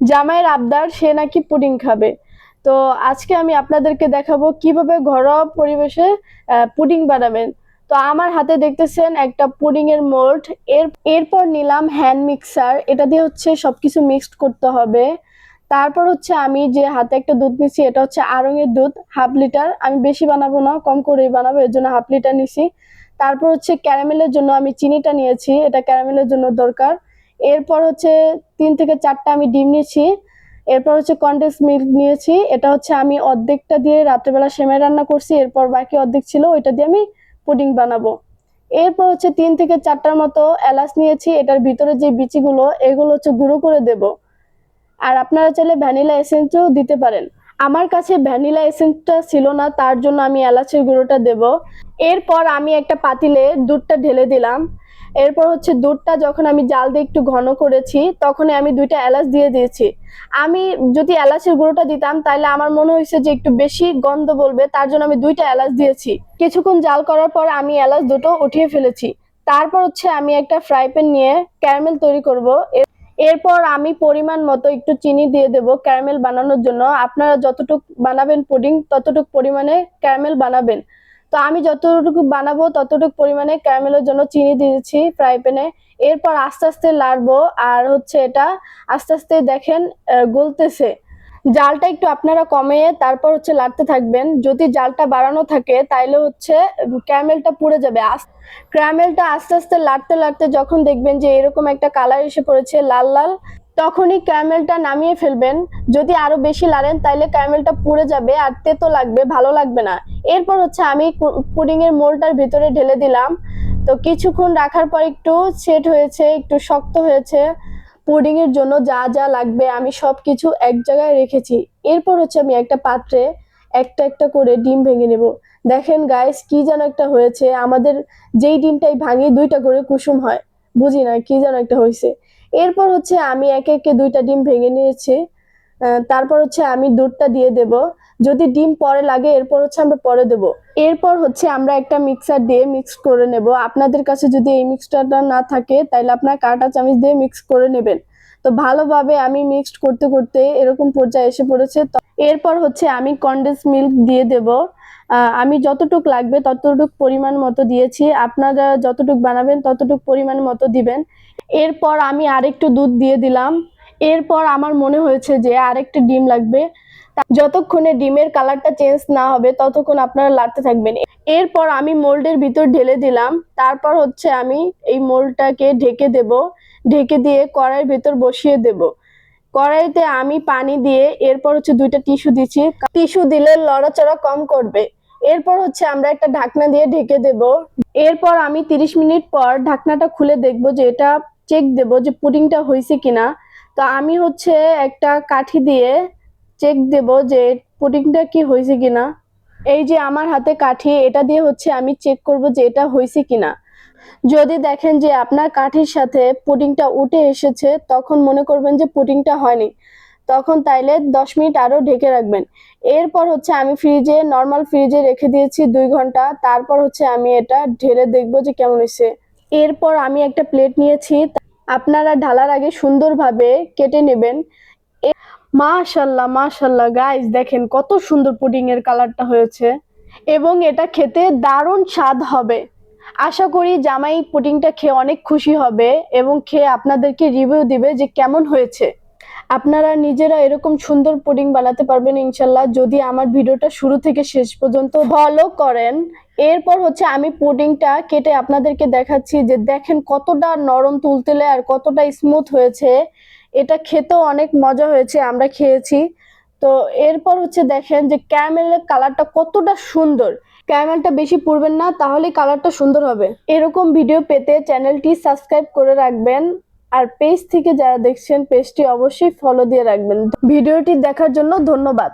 জামাইয়ের আবদার, সে নাকি পুডিং খাবে। তো আজকে আমি আপনাদেরকে দেখাবো কীভাবে ঘরোয়া পরিবেশে পুডিং বানাবেন। তো আমার হাতে দেখতেছেন একটা পুডিং এর মোল্ড। এর, এরপর নিলাম হ্যান্ড মিক্সার এটা দিয়ে হচ্ছে সবকিছু মিক্সড করতে হবে। তারপর হচ্ছে আমি যে হাতে একটা দুধ নিছি, এটা হচ্ছে আড়ঙের দুধ, হাফ লিটার। আমি বেশি বানাবো না, কম করেই বানাবো, এর জন্য হাফ লিটার নিছি। তারপর হচ্ছে ক্যারামেলের জন্য আমি চিনিটা নিয়েছি। এটা ক্যারামেলের জন্য দরকার। এরপর হচ্ছে তিন থেকে চারটা আমি ডিম নিয়েছি। এরপর হচ্ছে কন্ডেন্স মিল্ক নিয়েছি। এটা হচ্ছে আমি অর্ধেকটা দিয়ে রাত্রেবেলা সেমাই রান্না করছি, এরপর বাকি অর্ধেক ছিল ওইটা দিয়ে আমি পুডিং বানাবো। এরপর হচ্ছে তিন থেকে চারটার মতো এলাচ নিয়েছি, এটার ভিতরে যে বিচিগুলো, এগুলো হচ্ছে গুঁড়ো করে দেব। আর আপনারা চাইলে ভ্যানিলা এসেন্সও দিতে পারেন। আমার কাছে ভ্যানিলা এসেন্সটা ছিল না, তার জন্য আমি এলাচের গুঁড়োটা দেব। এরপর আমি একটা পাতিলে দুধটা ঢেলে দিলাম। এরপর হচ্ছে দুধটা যখন আমি জাল দিয়ে একটু ঘন করেছি তখন আমি দুইটা এলাচ দিয়ে দিয়েছি। আমি যদি এলাচের গুঁড়োটা দিতাম তাহলে আমার মনে হয়েছে যে একটু বেশি গন্ধ বলবে, তার জন্য আমি দুইটা এলাচ দিয়েছি। কিছুক্ষণ জাল করার পর আমি এলাচ দুটো উঠিয়ে ফেলেছি। তারপর হচ্ছে আমি একটা ফ্রাই প্যান নিয়ে ক্যারামেল তৈরি করব। এরপর আমি পরিমাণ মতো একটু চিনি দিয়ে দেব ক্যারামেল বানানোর জন্য। আপনারা যতটুক বানাবেন পুডিং ততটুক পরিমাণে ক্যারামেল বানাবেন। তো আমি যতটুকু বানাবো, ততটুকু পরিমাণে ক্যারামেলের জন্য চিনি দিয়েছি ফ্রাই প্যানে এরপর আস্তে আস্তে লাড়বো আর হচ্ছে এটা আস্তে আস্তে দেখেন গলতেছে। জালটা একটু আপনারা কমিয়ে তারপর হচ্ছে লাড়তে থাকবেন। যদি জালটা বাড়ানো থাকে, তাইলে হচ্ছে ক্যারামেলটা পুড়ে যাবে। ক্যারামেলটা আস্তে আস্তে লাড়তে লাড়তে যখন দেখবেন যে এরকম একটা কালার এসে পড়েছে, লাল লাল তখনই ক্যারামেলটা নামিয়ে ফেলবেন। যদি আরও বেশি লাড়েন তাইলে ক্যারামেলটা পুড়ে যাবে আর তেতো লাগবে, ভালো লাগবে না। এরপর হচ্ছে আমি পুডিং এর মোলটার ভিতরে ঢেলে দিলাম। তো কিছুক্ষণ রাখার পর একটু সেট হয়েছে, একটু শক্ত হয়েছে। পুডিং এর জন্য যা যা লাগবে আমি সব কিছু এক জায়গায় রেখেছি। এরপর হচ্ছে আমি একটা পাত্রে একটা একটা করে ডিম ভেঙে নেব। দেখেন গাইস কি যেন একটা হয়েছে। আমাদের যেই ডিমটাই ভাঙি, দুইটা করে কুসুম হয়। বুঝি না, কি যেন একটা হয়েছে এরপর হচ্ছে আমি একে একে দুইটা ডিম ভেঙে নিয়েছি। তারপর হচ্ছে আমি দুধটা দিয়ে দেব। যদি ডিম পরে লাগে, এরপর হচ্ছে আমরা পরে দেব। এরপর হচ্ছে আমরা একটা মিক্সার দিয়ে মিক্স করে নেব। আপনাদের কাছে যদি এই মিক্সচারটা না থাকে তাহলে আপনার কাঁটা চামচ দিয়ে মিক্স করে নেবেন। তো ভালোভাবে আমি মিক্সড করতে করতে এরকম পর্যায়ে এসে পড়েছে। এরপর হচ্ছে আমি কন্ডেন্স মিল্ক দিয়ে দেব। আমি যতটুক লাগবে ততটুক পরিমাণ মতো দিয়েছি। আপনারা যতটুক বানাবেন ততটুক পরিমাণ মতো দিবেন। এরপর আমি আরেকটু দুধ দিয়ে দিলাম। এরপর আমার মনে হয়েছে যে আরেকটা ডিম লাগবে। যতক্ষণে ডিমের কালারটা চেঞ্জ না হবে ততক্ষণ আপনারা লাড়তে থাকবেন। এরপর আমি মোল্ডের ভিতর ঢেলে দিলাম। তারপর হচ্ছে আমি এই মোল্ডটাকে ঢেকে দেব। ঢেকে দিয়ে কড়াইয়ের ভিতর বসিয়ে দেব। কড়াইতে আমি পানি দিয়ে এরপর হচ্ছে দুইটা টিস্যু দিচ্ছি। টিস্যু দিলে লড়াচড়া কম করবে। এরপর হচ্ছে আমরা একটা ঢাকনা দিয়ে ঢেকে দেব। এরপর আমি তিরিশ মিনিট পর ঢাকনাটা খুলে দেখব যে এটা চেক দেব যে পুডিংটা হয়েছে কিনা। তো আমি হচ্ছে একটা কাঠি দিয়ে চেক দেব যে পুডিংটা কি হয়েছে কিনা। এই যে আমার হাতে কাঠি, এটা দিয়ে হচ্ছে আমি চেক করব যে এটা হয়েছে কিনা। যদি দেখেন যে আপনার কাঠির সাথে পুডিংটা উঠে এসেছে, তখন মনে করবেন যে পুডিংটা হয়নি। তখন তাইলে দশ মিনিট আরও ঢেকে রাখবেন। এরপর হচ্ছে আমি ফ্রিজে, নর্মাল ফ্রিজে রেখে দিয়েছি দুই ঘণ্টা। তারপর হচ্ছে আমি এটা ঢেলে দেখব যে কেমন হয়েছে। এরপর আমি একটা প্লেট নিয়েছি। আপনারা ঢালার আগে সুন্দরভাবে কেটে নেবেন। মাশাল্লাহ মাশাল্লাহ গাইস দেখেন কত সুন্দর পুডিং এর কালারটা হয়েছে। এবং এটা খেতে দারুণ স্বাদ হবে। আশা করি জামাই পুডিংটা খেয়ে অনেক খুশি হবে এবং খেয়ে আপনাদেরকে রিভিউ দিবে যে কেমন হয়েছে। আপনারা নিজেরা এরকম সুন্দর পুডিং বানাতে পারবেন ইনশাল্লাহ। যদি আমার ভিডিওটা শুরু থেকে শেষ পর্যন্ত ফলো করেন, এরপর হচ্ছে আমি পুডিংটা কেটে আপনাদেরকে দেখাচ্ছি যে দেখেন কতটা নরম তুলতেলে আর কতটা স্মুথ হয়েছে। এটা খেতেও অনেক মজা হয়েছে, আমরা খেয়েছি। তো এরপর হচ্ছে দেখেন যে ক্যামেলের কালারটা কতটা সুন্দর। ক্যারামেলটা বেশি পুড়বেন না, তাহলে কালারটা সুন্দর হবে। এরকম ভিডিও পেতে চ্যানেলটি সাবস্ক্রাইব করে রাখবেন, আর পেজ থেকে যারা দেখছেন পেজটি অবশ্যই ফলো দিয়ে রাখবেন। ভিডিওটি দেখার জন্য ধন্যবাদ।